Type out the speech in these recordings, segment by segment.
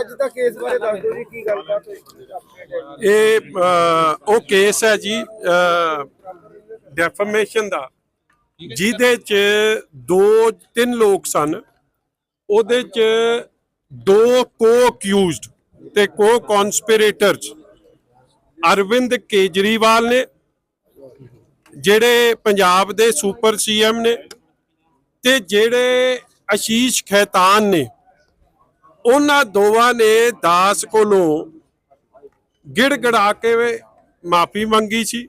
ਅੱਜ ਦਾ ਕੇਸ ਬਾਰੇ ਦੱਸ ਦਿਓ ਜੀ, ਕੀ ਗੱਲਬਾਤ ਹੋਈ? ਇਹ ਉਹ ਕੇਸ ਹੈ ਜੀ ਡੈਫਰਮੇਸ਼ਨ ਦਾ। ਜਿਹਦੇ ਚ ਦੋ, ਤਿੰਨ ਲੋਕ ਸਨ। ਉਹਦੇ ਚ ਦੋ ਕੋ ਅਕਿਊਜ਼ਡ ਤੇ ਕੋ ਕਨਸਪੀਰੇਟਰਸ ਅਰਵਿੰਦ ਕੇਜਰੀਵਾਲ ਨੇ, ਜਿਹੜੇ ਪੰਜਾਬ ਦੇ ਸੁਪਰ ਸੀਐਮ ਨੇ ਤੇ ਜਿਹੜੇ ਆਸ਼ੀਸ਼ ਖੈਤਾਨ ਨੇ। ਉਹਨਾਂ ਦੋਵਾਂ ਨੇ ਦਾਸ ਕੋਲੋਂ ਗਿੜਗੜਾ ਕੇ ਮਾਫੀ ਮੰਗੀ ਸੀ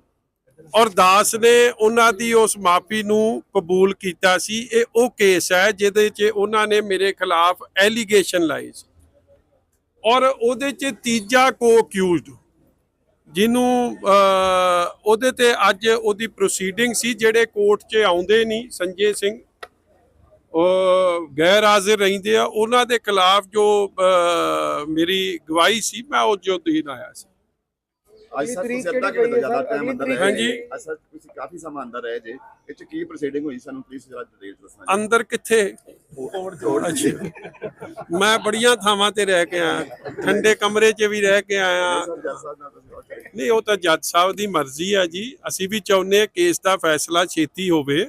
ਔਰ ਦਾਸ ਨੇ ਉਹਨਾਂ ਦੀ ਉਸ ਮਾਫੀ ਨੂੰ ਕਬੂਲ ਕੀਤਾ ਸੀ। ਇਹ ਉਹ ਕੇਸ ਹੈ ਜਿਹਦੇ 'ਚ ਉਹਨਾਂ ਨੇ ਮੇਰੇ ਖਿਲਾਫ ਐਲੀਗੇਸ਼ਨ ਲਾਈ ਸੀ ਔਰ ਉਹਦੇ 'ਚ ਤੀਜਾ ਕੋ ਅਕਿਊਜ਼ਡ ਜਿਹਨੂੰ ਉਹਦੇ ਤੇ ਅੱਜ ਉਹਦੀ ਪ੍ਰੋਸੀਡਿੰਗ ਸੀ ਜਿਹੜੇ ਕੋਰਟ 'ਚ ਆਉਂਦੇ ਨਹੀਂ, ਸੰਜੇ ਸਿੰਘ ਉਹ ਗੈਰ ਹਾਜ਼ਰ ਰਹਿੰਦੇ ਆ ਉਹਨਾਂ ਦੇ ਖਿਲਾਫ ਜੋ ਮੇਰੀ ਗਵਾਹੀ ਸੀ ਮੈਂ ਉਹ ਜੋ ਸੀ ਅੱਜ ਸਰ ਤੁਸੀਂ ਅੱਧਾ ਘੰਟਾ ਜ਼ਿਆਦਾ ਟਾਈਮ ਸਰ? ਅੰਦਰ ਅਗਲੀ ਰਹੇ ਹਾਂਜੀ। ਜੀ। ਅੱਜ ਸਰ ਤੁਸੀਂ ਕਾਫੀ ਸਮਾਂ ਅੰਦਰ ਰਹੇ ਜੇ ਇਹ ਚ ਕੀ ਪ੍ਰੋਸੀਡਿੰਗ ਹੋਈ ਸਾਨੂੰ ਪਲੀਜ਼ ਜਰਾ ਡਿਟੇਲ ਦੱਸਣਾ ਜੀ। ਅੰਦਰ ਕਿੱਥੇ ਜੋੜ ਮੈਂ ਬੜੀਆਂ ਥਾਵਾਂ ਤੇ ਰਹਿ ਕੇ ਆਇਆ ਠੰਡੇ ਕਮਰੇ 'ਚ ਵੀ ਰਹਿ ਕੇ ਆਇਆ। ਨਹੀਂ ਉਹ ਤਾਂ ਜੱਜ ਸਾਹਿਬ ਦੀ ਮਰਜ਼ੀ ਹੈ ਜੀ ਅਸੀਂ ਵੀ ਚਾਹੁੰਦੇ ਹਾਂ ਕੇਸ ਦਾ ਫੈਸਲਾ ਛੇਤੀ ਹੋਵੇ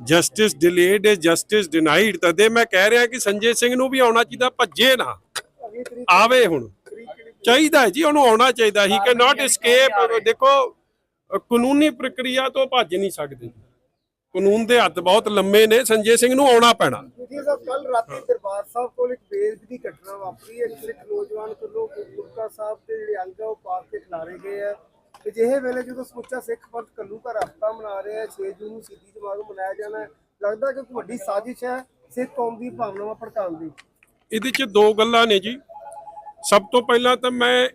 justice delayed is justice denied ਤਦੇ ਮੈਂ ਕਹਿ ਰਿਹਾ ਕਿ ਸੰਜੇ ਸਿੰਘ ਨੂੰ ਵੀ ਆਉਣਾ ਚਾਹੀਦਾ ਭੱਜੇ ਨਾ। ਆਵੇ ਹੁਣ। ਚਾਹੀਦਾ ਜੀ ਉਹਨੂੰ ਆਉਣਾ ਚਾਹੀਦਾ ਹੀ ਕੈਨ ਨਾਟ escape ਦੇਖੋ ਕਾਨੂੰਨੀ ਪ੍ਰਕਿਰਿਆ ਤੋਂ ਭੱਜ ਨਹੀਂ ਸਕਦੇ ਕਾਨੂੰਨ ਦੇ ਹੱਥ ਬਹੁਤ ਲੰਮੇ ਨੇ ਸੰਜੇ ਸਿੰਘ ਨੂੰ ਆਉਣਾ ਪੈਣਾ। ਜੀ ਸਾਹਿਬ ਕੱਲ ਰਾਤੀ ਦਰਬਾਰ ਸਾਹਿਬ ਕੋਲ ਇੱਕ ਬੇਇੱਜ਼ਤੀ ਦੀ ਘਟਨਾ ਵਾਪਰੀ ਹੈ ਜਿਹੜੇ ਨੌਜਵਾਨ ਕੋਲੋਂ ਗੁਰਕਾ ਸਾਹਿਬ ਦੇ ਜਿਹੜੇ ਅੰਗ ਆ ਉਹ ਪਾਕ ਕੇ ਖਿਲਾਰੇ ਗਏ ਆ। ਤੇ ਵੇਲੇ ਜਦੋਂ ਸਮੁੱਚਾ ਸਿੱਖ ਪੰਥ ਕੱਲੂ ਘਰ ਹਫਤਾ ਮਨਾ ਰਿਹਾ ਹੈ 6 ਜੂਨ ਨੂੰ ਸਿੱਧੀ ਜਮਾਤ ਮਨਾਇਆ ਜਾਣਾ ਹੈ, ਲੱਗਦਾ ਕਿ ਵੱਡੀ ਸਾਜ਼ਿਸ਼ ਹੈ ਸਿੱਖ ਕੌਮ ਦੀ ਭਾਵਨਾਵਾਂ ਭੜਕਾਉਣ ਦੀ। ਇਹਦੇ 'ਚ ਦੋ ਗੱਲਾਂ ਨੇ ਜੀ। ਸਭ ਤੋਂ ਪਹਿਲਾਂ ਤਾਂ ਮੈਂ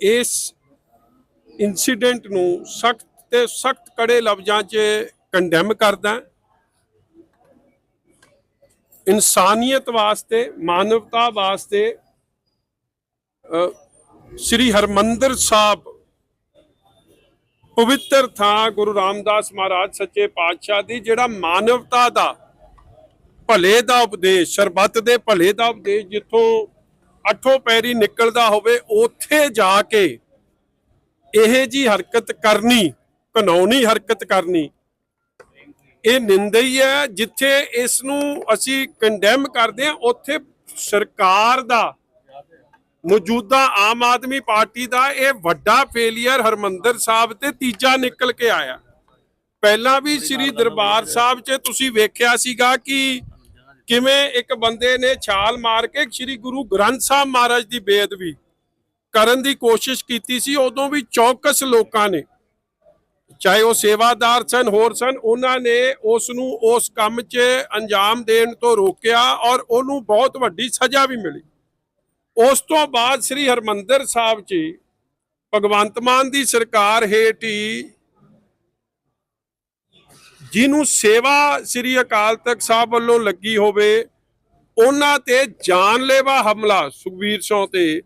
ਇਸ ਇਨਸੀਡੈਂਟ ਨੂੰ ਸਖਤ ਤੇ ਸਖਤ ਕੜੇ ਲਫ਼ਜ਼ਾਂ 'ਚ ਕੰਡੈਮ ਕਰਦਾ ਇਨਸਾਨੀਅਤ ਵਾਸਤੇ, ਮਾਨਵਤਾ ਵਾਸਤੇ ਸ੍ਰੀ ਹਰਮੰਦਰ ਸਾਹਿਬ ਪਵਿੱਤਰ ਥਾਂ ਗੁਰੂ ਰਾਮਦਾਸ ਮਹਾਰਾਜ ਸੱਚੇ ਪਾਤਸ਼ਾਹ ਦੀ, ਜਿਹੜਾ ਮਾਨਵਤਾ ਦਾ, ਭਲੇ ਦਾ ਉਪਦੇਸ਼, ਸਰਬੱਤ ਦੇ ਭਲੇ ਦਾ ਉਪਦੇਸ਼ ਜਿੱਥੋਂ ਅਠੋ ਪੈਰੀ ਨਿਕਲਦਾ ਹੋਵੇ, ਉੱਥੇ ਜਾ ਕੇ ਇਹ ਜੀ ਹਰਕਤ ਕਰਨੀ ਕਾਨੂੰਨੀ ਹਰਕਤ ਕਰਨੀ, ਇਹ ਨਿੰਦਈ ਹੈ ਜਿੱਥੇ ਇਸ ਨੂੰ ਅਸੀਂ ਕੰਡੈਮ ਕਰਦੇ ਹਾਂ, ਉੱਥੇ ਸਰਕਾਰ ਦਾ ਮੌਜੂਦਾ ਆਮ ਆਦਮੀ ਪਾਰਟੀ ਦਾ ਇਹ ਵੱਡਾ ਫੇਲਿਅਰ ਹਰਮੰਦਰ ਸਾਹਿਬ ਤੇ ਤੀਜਾ ਨਿਕਲ ਕੇ ਆਇਆ। ਪਹਿਲਾਂ ਵੀ ਸ੍ਰੀ ਦਰਬਾਰ ਸਾਹਿਬ 'ਚ ਤੁਸੀਂ ਵੇਖਿਆ ਸੀਗਾ ਕਿ ਕਿਵੇਂ ਇੱਕ ਬੰਦੇ ਨੇ ਛਾਲ ਮਾਰ ਕੇ ਸ੍ਰੀ ਗੁਰੂ ਗ੍ਰੰਥ ਸਾਹਿਬ ਮਹਾਰਾਜ ਦੀ ਬੇਅਦਬੀ ਕਰਨ ਦੀ ਕੋਸ਼ਿਸ਼ ਕੀਤੀ ਸੀ। ਉਦੋਂ ਵੀ ਚੌਕਸ ਲੋਕਾਂ ਨੇ ਚਾਹੇ ਉਹ ਸੇਵਾਦਾਰ ਸਨ ਹੋਰ ਸਨ ਉਹਨਾਂ ਨੇ ਉਸ ਨੂੰ ਉਸ ਕੰਮ 'ਚ ਅੰਜਾਮ ਦੇਣ ਤੋਂ ਰੋਕਿਆ ਔਰ ਉਹਨੂੰ ਬਹੁਤ ਵੱਡੀ ਸਜ਼ਾ ਵੀ ਮਿਲੀ। ਉਸ ਤੋਂ ਬਾਅਦ ਸ੍ਰੀ ਹਰਮੰਦਰ ਸਾਹਿਬ 'ਚ ਭਗਵੰਤ ਮਾਨ ਦੀ ਸਰਕਾਰ ਹੇਠ ਹੀ ਜਿਹਨੂੰ ਸੇਵਾ ਸ੍ਰੀ ਅਕਾਲ ਤਖਤ ਸਾਹਿਬ ਵੱਲੋਂ ਲੱਗੀ ਹੋਵੇ, ਉਹਨਾਂ ਤੇ ਜਾਨਲੇਵਾ ਹਮਲਾ ਸੁਖਬੀਰ ਸਿੰਘ ਤੇ,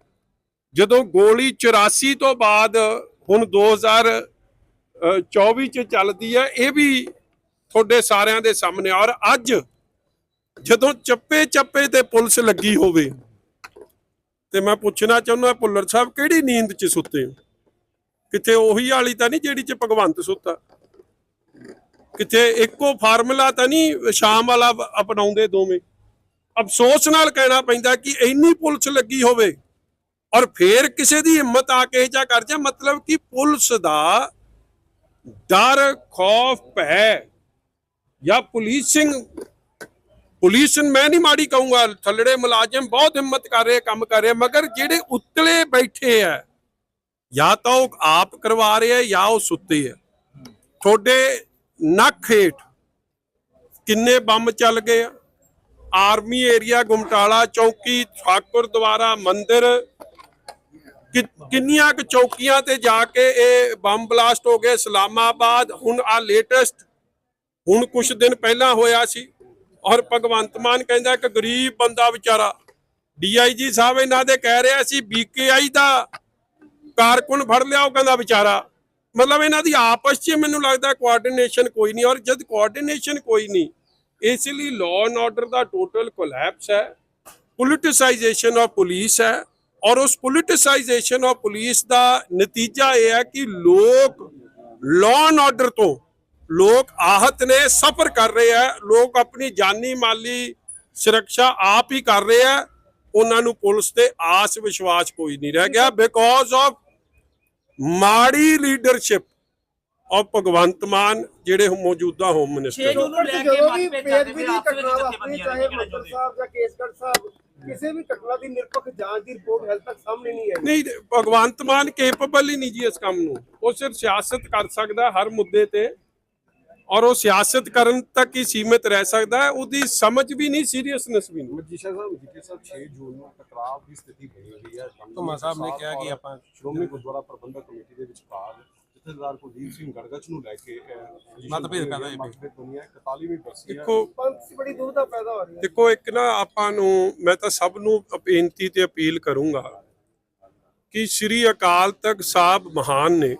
ਜਦੋਂ ਗੋਲੀ 84 ਤੋਂ ਬਾਅਦ ਹੁਣ 2024 ਚ ਚੱਲਦੀ ਹੈ, ਇਹ ਵੀ ਤੁਹਾਡੇ ਸਾਰਿਆਂ ਦੇ ਸਾਹਮਣੇ ਔਰ ਅੱਜ ਜਦੋਂ ਚੱਪੇ ਚੱਪੇ ਤੇ ਪੁਲਿਸ ਲੱਗੀ ਹੋਵੇ ਤੇ ਮੈਂ ਪੁੱਛਣਾ ਚਾਹੁੰਦਾ ਭੁੱਲਰ ਸਾਹਿਬ, ਕਿਹੜੀ ਨੀਂਦ 'ਚ ਸੁੱਤੇ ਹੋ? ਕਿਤੇ ਉਹੀ ਵਾਲੀ ਤਾਂ ਨਹੀਂ ਜਿਹੜੀ 'ਚ ਭਗਵੰਤ ਸੁੱਤਾ? ਕਿਤੇ ਇੱਕੋ ਫਾਰਮੂਲਾ ਤਾਂ ਨਹੀਂ ਸ਼ਾਮ ਵਾਲਾ ਅਪਣਾਉਂਦੇ ਦੋਵੇਂ? ਅਫਸੋਸ ਨਾਲ ਕਹਿਣਾ ਪੈਂਦਾ ਕਿ ਇੰਨੀ ਪੁਲਿਸ ਲੱਗੀ ਹੋਵੇ ਔਰ ਫੇਰ ਕਿਸੇ ਦੀ ਹਿੰਮਤ ਆ ਕੇ ਜਾ ਕਰ ਜਾ, ਮਤਲਬ ਕਿ ਪੁਲਿਸ ਦਾ ਡਰ, ਖੌਫ, ਭੈ ਜਾਂ ਪੁਲਿਸਿੰਗ ਪੁਲਿਸ ਮੈਂ ਨਹੀਂ ਮਾੜੀ ਕਹੂੰਗਾ, ਥੱਲੜੇ ਮੁਲਾਜ਼ਮ ਬਹੁਤ ਹਿੰਮਤ ਕਰ ਰਹੇ, ਕੰਮ ਕਰ ਰਹੇ, ਮਗਰ ਜਿਹੜੇ ਉੱਤਲੇ ਬੈਠੇ ਆ, ਜਾਂ ਤਾਂ ਉਹ ਆਪ ਕਰਵਾ ਰਹੇ ਆ, ਜਾਂ ਉਹ ਸੁੱਤੇ ਆ। ਤੁਹਾਡੇ ਨੱਕ ਹੇਠ ਕਿੰਨੇ ਬੰਬ ਚੱਲ ਗਏ ਆ? ਆਰਮੀ ਏਰੀਆ, ਗੁਮਟਾਲਾ, ਚੌਕੀ ਠਾਕੁਰ ਦੁਆਰਾ ਮੰਦਿਰ, ਕਿ- ਕਿੰਨੀਆਂ ਕੁ ਚੌਕੀਆਂ ਤੇ ਜਾ ਕੇ ਇਹ ਬੰਬ ਬਲਾਸਟ ਹੋ ਗਏ? ਇਸਲਾਮਾਬਾਦ, ਹੁਣ ਆ ਲੇਟੈਸਟ ਹੁਣ ਕੁਝ ਦਿਨ ਪਹਿਲਾਂ ਹੋਇਆ ਸੀ। ਔਰ ਭਗਵੰਤ ਮਾਨ ਕਹਿੰਦਾ ਇੱਕ ਗਰੀਬ ਬੰਦਾ ਵਿਚਾਰਾ, ਡੀਆਈਜੀ ਸਾਹਿਬ ਇਹਨਾਂ ਦੇ ਕਹਿ ਰਿਹਾ ਸੀ, ਬੀਕੇਆਈ ਦਾ ਕਾਰਕੁਨ ਫੜ ਲਿਆ, ਉਹ ਕਹਿੰਦਾ ਵਿਚਾਰਾ। ਮਤਲਬ ਇਹਨਾਂ ਦੀ ਆਪਸ 'ਚ ਮੈਨੂੰ ਲੱਗਦਾ ਕੋਆਰਡੀਨੇਸ਼ਨ ਕੋਈ ਨਹੀਂ, ਔਰ ਜਦ ਕੋਆਰਡੀਨੇਸ਼ਨ ਕੋਈ ਨਹੀਂ, ਇਸ ਲਈ ਲਾਅ ਐਂਡ ਆਰਡਰ ਦਾ ਟੋਟਲ ਕੋਲੈਪਸ ਹੈ ਪੋਲਿਟਿਸਾਈਜੇਸ਼ਨ ਆਫ ਪੁਲਿਸ ਹੈ, ਔਰ ਉਸ ਪੋਲਿਟਿਸਾਈਜੇਸ਼ਨ ਆਫ ਪੁਲਿਸ ਦਾ ਨਤੀਜਾ ਇਹ ਹੈ ਕਿ ਲੋਕ ਲਾਅ ਐਂਡ ਆਰਡਰ ਤੋਂ ਲੋਕ ਆਹਤ ਨੇ ਸਫਰ ਕਰ ਰਹੇ ਆ। ਲੋਕ ਆਪਣੀ ਜਾਨੀ ਮਾਲੀ ਸੁਰੱਖਿਆ ਆਪ ਹੀ ਕਰ ਰਹੇ ਆ। ਉਹਨਾਂ ਨੂੰ ਪੁਲਿਸ ਤੇ ਆਸ ਵਿਸ਼ਵਾਸ ਕੋਈ ਨਹੀਂ ਰਹਿ ਗਿਆ। ਬਿਕੋਜ਼ ਆਫ ਮਾੜੀ ਲੀਡਰਸ਼ਿਪ ਆਫ ਭਗਵੰਤ ਮਾਨ ਜਿਹੜੇ ਮੌਜੂਦਾ ਹੋਮ ਮਿਨਿਸਟਰ ਜਦੋਂ ਵੀ ਦੀ ਆਪਸ ਵਿੱਚ ਘਟਨਾ ਵਾਪਰੀ ਚਾਹੇ ਮੰਤਰ ਸਾਹਿਬ ਜਾਂ ਕੇਸਗੜ੍ਹ ਸਾਹਿਬ ਕਿਸੇ ਵੀ ਘਟਨਾ ਦੀ ਨਿਰਪੱਖ ਜਾਂਚ ਦੀ ਰਿਪੋਰਟ ਹਾਲੇ ਤੱਕ ਸਾਹਮਣੇ ਨਹੀਂ ਆਈ। ਨਹੀਂ ਭਗਵੰਤ ਮਾਨ ਕੇਪੇਬਲ ਹੀ ਨਹੀਂ ਜੀ ਇਸ ਕੰਮ ਨੂੰ। ਉਹ ਸਿਰਫ ਸਿਆਸਤ ਕਰ ਸਕਦਾ ਹਰ ਮੁੱਦੇ ਤੇ। ਔਰ ਉਹ ਸਿਆਸਤ ਕਰਨ ਤੱਕ ਹੀ ਸੀਮਿਤ ਰਹਿ ਸਕਦਾ ਹੈ ਉਹਦੀ ਸਮਝ ਵੀ ਨਹੀਂ ਸੀਰੀਅਸਨੈਸ ਵੀ ਨਹੀਂ ਮਜੀਸ਼ਾ ਸਾਹਿਬ ਜਿੱਕੇ ਸਾਹਿਬ 6 ਜੂਨ ਨੂੰ ਟਕਰਾਅ ਦੀ ਸਥਿਤੀ ਬਣੀ ਹੋਈ ਹੈ ਧੁੰਮਾ ਸਾਹਿਬ ਨੇ ਕਿਹਾ ਕਿ ਆਪਾਂ ਸ਼੍ਰੋਮਣੀ ਗੁਰਦੁਆਰਾ ਪ੍ਰਬੰਧਕ ਕਮੇਟੀ ਦੇ ਵਿਚਕਾਰ ਜਥੇਦਾਰ ਕੁਲਦੀਪ ਸਿੰਘ ਗੜਗਚ ਨੂੰ ਲੈ ਕੇ ਮਤਭੇਦ ਪੈਦਾ ਹੋਈ ਹੈ। ਹੋਏ। ਮਤਭੇਦ ਹੈ 41ਵੀਂ ਬਰਸੀ ਹੈ ਦੇਖੋ ਪੰਥ ਬੜੀ ਦੁਵਿਧਾ ਪੈਦਾ ਹੋ ਰਹੀ ਹੈ ਦੇਖੋ ਇੱਕ ਨਾ ਆਪਾਂ ਨੂੰ ਮੈਂ ਤਾਂ ਸਭ ਨੂੰ ਬੇਨਤੀ ਤੇ ਅਪੀਲ ਕਰੂੰਗਾ ਕਿ ਸ੍ਰੀ ਅਕਾਲ ਤਖਤ ਸਾਹਿਬ ਮਹਾਨ ਨੇ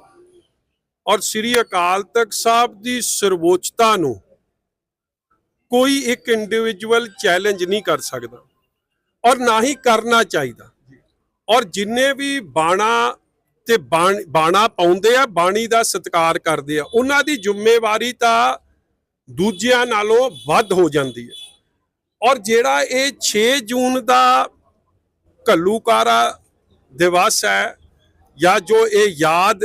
ਔਰ ਸ੍ਰੀ ਅਕਾਲ ਤਖਤ ਸਾਹਿਬ ਦੀ ਸਰਵੋਚਤਾ ਨੂੰ ਕੋਈ ਇੱਕ ਇੰਡੀਵਿਜੂਅਲ ਚੈਲੰਜ ਨਹੀਂ ਕਰ ਸਕਦਾ ਔਰ ਨਾ ਹੀ ਕਰਨਾ ਚਾਹੀਦਾ। ਔਰ ਜਿੰਨੇ ਵੀ ਬਾਣਾ ਤੇ ਬਾਣਾ ਪਾਉਂਦੇ ਆ, ਬਾਣੀ ਦਾ ਸਤਿਕਾਰ ਕਰਦੇ ਆ, ਉਹਨਾਂ ਦੀ ਜ਼ਿੰਮੇਵਾਰੀ ਤਾਂ ਦੂਜਿਆਂ ਨਾਲੋਂ ਵੱਧ ਹੋ ਜਾਂਦੀ ਹੈ। ਔਰ ਜਿਹੜਾ ਇਹ 6 ਜੂਨ ਦਾ ਘੱਲੂਕਾਰਾ ਦਿਵਸ ਹੈ ਜਾਂ ਜੋ ਇਹ ਯਾਦ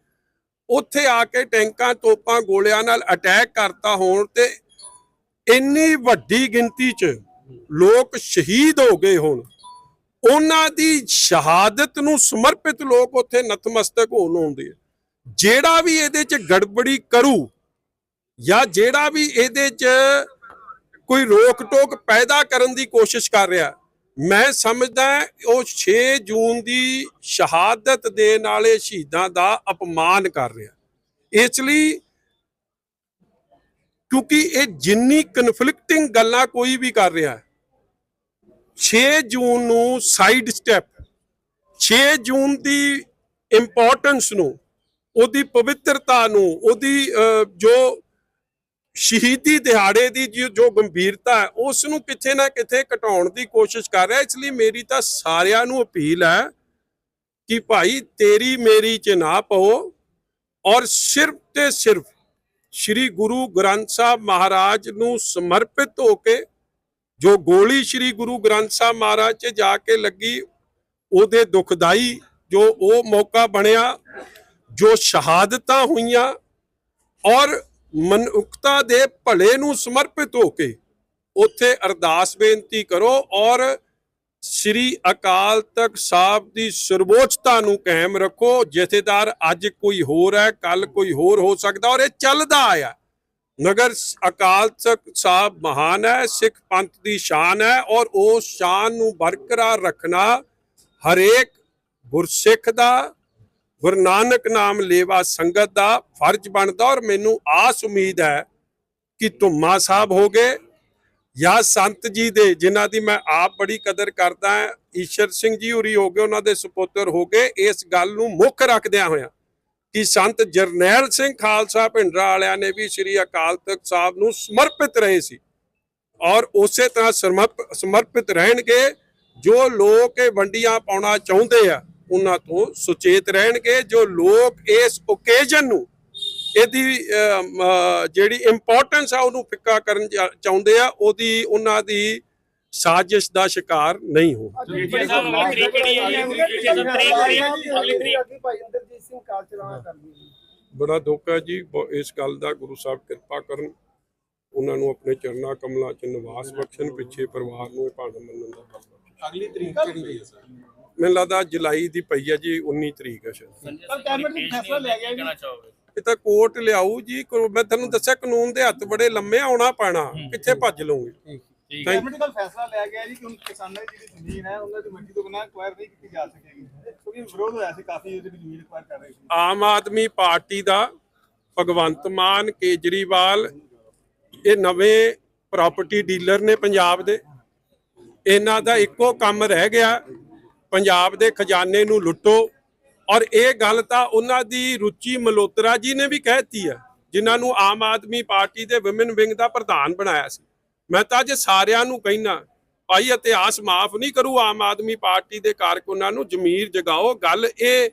ਉੱਥੇ ਆ ਕੇ ਟੈਂਕਾਂ, ਤੋਪਾਂ, ਗੋਲਿਆਂ ਨਾਲ ਅਟੈਕ ਕਰਤਾ ਹੋਣ ਤੇ ਇੰਨੀ ਵੱਡੀ ਗਿਣਤੀ 'ਚ ਲੋਕ ਸ਼ਹੀਦ ਹੋ ਗਏ ਹੋਣ। ਉਹਨਾਂ ਦੀ ਸ਼ਹਾਦਤ ਨੂੰ ਸਮਰਪਿਤ ਲੋਕ ਉੱਥੇ ਨਤਮਸਤਕ ਹੋਣ ਆਉਂਦੇ ਆ। ਜਿਹੜਾ ਵੀ ਇਹਦੇ 'ਚ ਗੜਬੜੀ ਕਰੂ ਜਾਂ ਜਿਹੜਾ ਵੀ ਇਹਦੇ 'ਚ ਕੋਈ ਰੋਕ ਟੋਕ ਪੈਦਾ ਕਰਨ ਦੀ ਕੋਸ਼ਿਸ਼ ਕਰ ਰਿਹਾ ਮੈਂ ਸਮਝਦਾ ਉਹ 6 ਜੂਨ ਦੀ ਸ਼ਹਾਦਤ ਦੇਣ ਵਾਲੇ ਸ਼ਹੀਦਾਂ ਦਾ ਅਪਮਾਨ ਕਰ ਰਿਹਾ। ਇਸ ਲਈ ਕਿਉਂਕਿ ਇਹ ਜਿੰਨੀ ਕਨਫਲਿਕਟਿੰਗ ਗੱਲਾਂ ਕੋਈ ਵੀ ਕਰ ਰਿਹਾ ਹੈ 6 ਜੂਨ ਨੂੰ ਸਾਈਡ ਸਟੈਪ 6 ਜੂਨ ਦੀ ਇੰਪੋਰਟੈਂਸ ਨੂੰ, ਉਹਦੀ ਪਵਿੱਤਰਤਾ ਨੂੰ, ਉਹਦੀ ਜੋ ਸ਼ਹੀਦੀ ਦਿਹਾੜੇ ਦੀ ਜੋ ਜੋ ਗੰਭੀਰਤਾ ਹੈ ਉਸ ਨੂੰ ਕਿਤੇ ਨਾ ਕਿਤੇ ਘਟਾਉਣ ਦੀ ਕੋਸ਼ਿਸ਼ ਕਰ ਰਿਹਾ ਇਸ ਲਈ ਮੇਰੀ ਤਾਂ ਸਾਰਿਆਂ ਨੂੰ ਅਪੀਲ ਹੈ ਕਿ ਭਾਈ ਤੇਰੀ ਮੇਰੀ ਚ ਨਾ ਪਾਓ ਔਰ ਸਿਰਫ ਤੇ ਸਿਰਫ ਸ੍ਰੀ ਗੁਰੂ ਗ੍ਰੰਥ ਸਾਹਿਬ ਮਹਾਰਾਜ ਨੂੰ ਸਮਰਪਿਤ ਹੋ ਕੇ ਜੋ ਗੋਲੀ ਸ੍ਰੀ ਗੁਰੂ ਗ੍ਰੰਥ ਸਾਹਿਬ ਮਹਾਰਾਜ 'ਚ ਜਾ ਕੇ ਲੱਗੀ, ਉਹਦੇ ਦੁਖਦਾਈ ਜੋ ਉਹ ਮੌਕਾ ਬਣਿਆ, ਜੋ ਸ਼ਹਾਦਤਾਂ ਹੋਈਆਂ ਔਰ ਮਨੁੱਖਤਾ ਦੇ ਭਲੇ ਨੂੰ ਸਮਰਪਿਤ ਹੋ ਕੇ ਉੱਥੇ ਅਰਦਾਸ ਬੇਨਤੀ ਕਰੋ ਔਰ ਸ੍ਰੀ ਅਕਾਲ ਤਖਤ ਸਾਹਿਬ ਦੀ ਸਰਵੋਚਤਾ ਨੂੰ ਕਾਇਮ ਰੱਖੋ। ਜਥੇਦਾਰ, ਅੱਜ ਕੋਈ ਹੋਰ ਹੈ ਕੱਲ ਕੋਈ ਹੋਰ ਹੋ ਸਕਦਾ ਔਰ ਇਹ ਚੱਲਦਾ ਆਇਆ। ਨਗਰ ਅਕਾਲ ਤਖਤ ਸਾਹਿਬ ਮਹਾਨ ਹੈ, ਸਿੱਖ ਪੰਥ ਦੀ ਸ਼ਾਨ ਹੈ ਔਰ ਉਸ ਸ਼ਾਨ ਨੂੰ ਬਰਕਰਾਰ ਰੱਖਣਾ ਹਰੇਕ ਗੁਰਸਿੱਖ ਦਾ ਗੁਰੂ ਨਾਨਕ ਨਾਮ ਲੇਵਾ ਸੰਗਤ ਦਾ ਫਰਜ਼ ਬਣਦਾ ਔਰ ਮੈਨੂੰ ਆਸ ਉਮੀਦ ਹੈ ਕਿ ਧੁੰਮਾ ਸਾਹਿਬ ਹੋਗੇ ਜਾਂ ਸੰਤ ਜੀ ਦੇ, ਜਿਨ੍ਹਾਂ ਦੀ ਮੈਂ ਆਪ ਬੜੀ ਕਦਰ ਕਰਦਾ ਹਾਂ, ਈਸ਼ਰ ਸਿੰਘ ਜੀ ਹੋਰੀ ਹੋਗੇ ਉਹਨਾਂ ਦੇ ਸੁਪੁੱਤਰ ਹੋਗੇ ਇਸ ਗੱਲ ਨੂੰ ਮੁੱਖ ਰੱਖਦਿਆਂ ਹੋਇਆਂ ਕਿ ਸੰਤ ਜਰਨੈਲ ਸਿੰਘ ਖਾਲਸਾ ਭਿੰਡਰਾ ਵਾਲਿਆਂ ਨੇ ਵੀ ਸ੍ਰੀ ਅਕਾਲ ਤਖਤ ਸਾਹਿਬ ਨੂੰ ਸਮਰਪਿਤ ਰਹੇ ਸੀ ਔਰ ਉਸੇ ਤਰ੍ਹਾਂ ਸਮਰਪ- ਸਮਰਪਿਤ ਰਹਿਣਗੇ ਜੋ ਲੋਕ ਇਹ ਵੰਡੀਆਂ ਪਾਉਣਾ ਚਾਹੁੰਦੇ ਆ। ਉਹਨਾਂ ਤੋਂ ਸੁਚੇਤ ਰਹਿਣਗੇ ਜੋ ਲੋਕ ਇਸ ਓਕੇਜਨ ਨੂੰ ਇਹਦੀ ਜਿਹੜੀ ਇੰਪੋਰਟੈਂਸ ਆ ਉਹਨੂੰ ਫਿੱਕਾ ਕਰਨ ਚਾਹੁੰਦੇ ਆ ਉਹਦੀ ਉਹਨਾਂ ਦੀ ਸਾਜ਼ਿਸ਼ ਦਾ ਸ਼ਿਕਾਰ ਨਹੀਂ ਹੋ। ਬੜਾ ਦੁੱਖ ਹੈ ਜੀ ਇਸ ਗੱਲ ਦਾ ਗੁਰੂ ਸਾਹਿਬ ਕਿਰਪਾ ਕਰਨ ਉਹਨਾਂ ਨੂੰ ਆਪਣੇ ਚਰਨਾ ਕਮਲਾਂ 'ਚ ਨਿਵਾਸ ਬਖਸ਼ਣ ਪਿੱਛੇ ਪਰਿਵਾਰ ਨੂੰ ਇਹ ਭਾਣਾ ਮੰਨਣ ਦਾ ਅਗਲੀ ਤਰੀਕ ਕਿਹੜੀ ਹੋਈ ਹੈ ਸਰ? ਮੈਨੂੰ ਲੱਗਦਾ ਜੁਲਾਈ ਦੀ ਪਈ ਹੈ ਜੀ 19 ਤਰੀਕ ਹੈ ਸ਼ਾਇਦ। ਪਰ ਕੈਬਨਿਟ ਨੇ ਫੈਸਲਾ ਲੈ ਗਿਆ ਚਾਹੋਗੇ? ਇਹ ਤਾਂ ਕੋਰਟ ਲਿਆਊ ਜੀ ਮੈਂ ਤੁਹਾਨੂੰ ਦੱਸਿਆ ਕਾਨੂੰਨ ਦੇ ਹੱਥ ਬੜੇ ਲੰਮੇ ਆਉਣਾ ਪੈਣਾ ਕਿੱਥੇ ਭੱਜ ਲਓਗੇ ਠੀਕ Thank- ਪੋਲੀਟੀਕਲ ਫੈਸਲਾ ਲਿਆ ਗਿਆ ਜੀ ਕਿ ਹੁਣ ਕਿਸਾਨਾਂ ਦੀ ਜਿਹੜੀ ਜ਼ਮੀਨ ਹੈ ਉਹਨਾਂ ਦੀ ਮੰਡੀ ਤੋਂ ਬਿਨਾਂ ਐਕਵਾਇਰ ਨਹੀਂ ਕੀਤੀ ਜਾ ਸਕੇਗੀ। ਕਿਉਂਕਿ ਵਿਰੋਧ ਹੋਇਆ ਸੀ ਕਾਫੀ ਜਿਹੜੀ ਜ਼ਮੀਨ ਐਕਵਾਇਰ ਕਰ ਰਹੇ ਸੀ। ਆਮ ਆਦਮੀ ਪਾਰਟੀ ਦਾ ਭਗਵੰਤ ਮਾਨ ਕੇਜਰੀਵਾਲ ਇਹ ਨਵੇਂ ਪ੍ਰਾਪਰਟੀ ਡੀਲਰ ਨੇ ਪੰਜਾਬ ਦੇ। ਇਹਨਾਂ ਦਾ ਇੱਕੋ ਕੰਮ ਰਹਿ ਗਿਆ ਪੰਜਾਬ ਦੇ ਖਜ਼ਾਨੇ ਨੂੰ ਲੁੱਟੋ। ਔਰ ਇਹ ਗੱਲ ਤਾਂ ਉਹਨਾਂ ਦੀ ਰੁਚੀ ਮਲੋਤਰਾ ਜੀ ਨੇ ਵੀ ਕਹਿਤੀ ਹੈ, ਜਿਨ੍ਹਾਂ ਨੂੰ ਆਮ ਆਦਮੀ ਪਾਰਟੀ ਦੇ ਵਿਮਨ ਵਿੰਗ ਦਾ ਪ੍ਰਧਾਨ ਬਣਾਇਆ ਸੀ। ਮੈਂ ਤਾਂ ਅੱਜ ਸਾਰਿਆਂ ਨੂੰ ਕਹਿਣਾ ਭਾਈ ਇਤਿਹਾਸ ਮਾਫ ਨਹੀਂ ਕਰੂ ਆਮ ਆਦਮੀ ਪਾਰਟੀ ਦੇ ਕਾਰਕੁਨਾਂ ਨੂੰ, ਜ਼ਮੀਰ ਜਗਾਓ, ਗੱਲ ਇਹ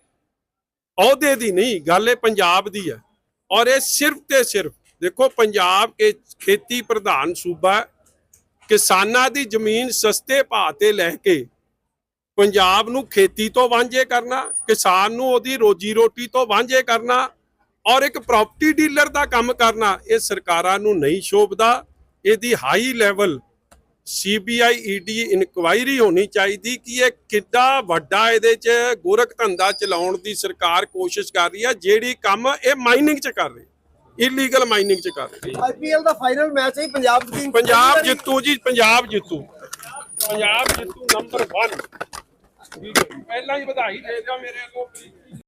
ਅਹੁਦੇ ਦੀ ਨਹੀਂ, ਗੱਲ ਇਹ ਪੰਜਾਬ ਦੀ ਹੈ। ਔਰ ਇਹ ਸਿਰਫ ਤੇ ਸਿਰਫ, ਦੇਖੋ ਪੰਜਾਬ ਕੇ ਖੇਤੀ ਪ੍ਰਧਾਨ ਸੂਬਾ ਕਿਸਾਨਾਂ ਦੀ ਜ਼ਮੀਨ ਸਸਤੇ ਭਾਅ ਤੇ ਲੈ ਕੇ ਪੰਜਾਬ ਨੂੰ ਖੇਤੀ ਤੋਂ ਵਾਂਝੇ ਕਰਨਾ ਕਿਸਾਨ ਨੂੰ ਉਹਦੀ ਰੋਜੀ ਰੋਟੀ ਤੋਂ ਵਾਂਝੇ ਕਰਨਾ ਔਰ ਇੱਕ ਪ੍ਰਾਪਰਟੀ ਡੀਲਰ ਦਾ ਕੰਮ ਕਰਨਾ ਇਹ ਸਰਕਾਰਾਂ ਨੂੰ ਨਹੀਂ ਸ਼ੋਭਦਾ। ਇਹਦੀ high level CBI ED inquiry ਹੋਣੀ ਚਾਹੀਦੀ ਕਿ ਇਹ ਕਿੱਡਾ ਵੱਡਾ ਇਹਦੇ 'ਚ ਗੋਰਖ ਧੰਦਾ ਚਲਾਉਣ ਦੀ ਸਰਕਾਰ ਕੋਸ਼ਿਸ਼ ਕਰ ਰਹੀ ਹੈ ਜਿਹੜੀ ਕੰਮ ਇਹ ਮਾਈਨਿੰਗ 'ਚ ਕਰ ਰਹੀ ਇਲੀਗਲ ਮਾਈਨਿੰਗ 'ਚ ਕਰ ਰਹੀ ਆਈਪੀਐਲ ਦਾ ਫਾਈਨਲ ਮੈਚ ਹੈ ਪੰਜਾਬ ਦੀ ਪੰਜਾਬ ਜਿੱਤੂ ਜੀ ਪੰਜਾਬ ਜਿੱਤੂ। ਪੰਜਾਬ ਜਿੱਤੂ ਨੰਬਰ 1 ਪਹਿਲਾਂ ਹੀ ਵਧਾਈ ਦੇ ਦਿਓ ਮੇਰੇ ਕੋਲ।